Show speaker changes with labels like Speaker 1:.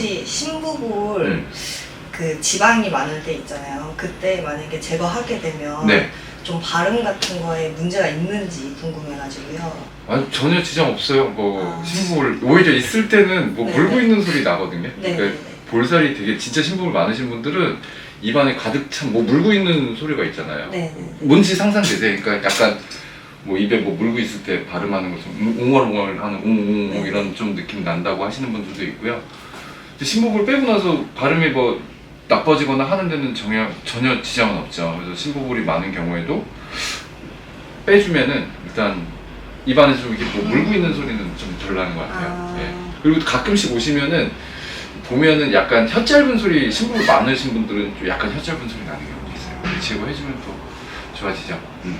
Speaker 1: 혹시 신부볼
Speaker 2: 음.
Speaker 1: 그 지방이 많을 때 있잖아요. 그때 만약에 제거하게 되면
Speaker 2: 네.
Speaker 1: 좀 발음 같은 거에 문제가 있는지 궁금해가지고요.
Speaker 2: 아니 전혀 지장 없어요. 뭐
Speaker 1: 아.
Speaker 2: 신부볼 오히려 있을 때는 뭐
Speaker 1: 네,
Speaker 2: 물고
Speaker 1: 네.
Speaker 2: 있는 소리 나거든요.
Speaker 1: 네,
Speaker 2: 그러니까
Speaker 1: 네, 네.
Speaker 2: 볼살이 되게 진짜 신부볼 많으신 분들은 입안에 가득 찬 뭐 물고 있는 소리가 있잖아요.
Speaker 1: 네, 네.
Speaker 2: 뭔지 상상되세요? 그러니까 약간 뭐 입에 뭐 물고 있을 때 발음하는 것좀 웅얼웅얼 하는 웅웅
Speaker 1: 네.
Speaker 2: 이런 좀 느낌 난다고 하시는 분들도 있고요. 신부볼 빼고 나서 발음이 뭐 나빠지거나 하는 데는 전혀 전혀 지장은 없죠. 그래서 신부볼이 많은 경우에도 빼주면은 일단 입안에서 좀 이렇게 뭐 물고 있는 소리는 좀 덜 나는 것 같아요.
Speaker 1: 아.
Speaker 2: 예. 그리고 가끔씩 오시면은 보면은 약간 혀 짧은 소리 신부볼 많으신 분들은 좀 약간 혀 짧은 소리 나는 경우도 있어요. 제거해주면 또 좋아지죠. 음.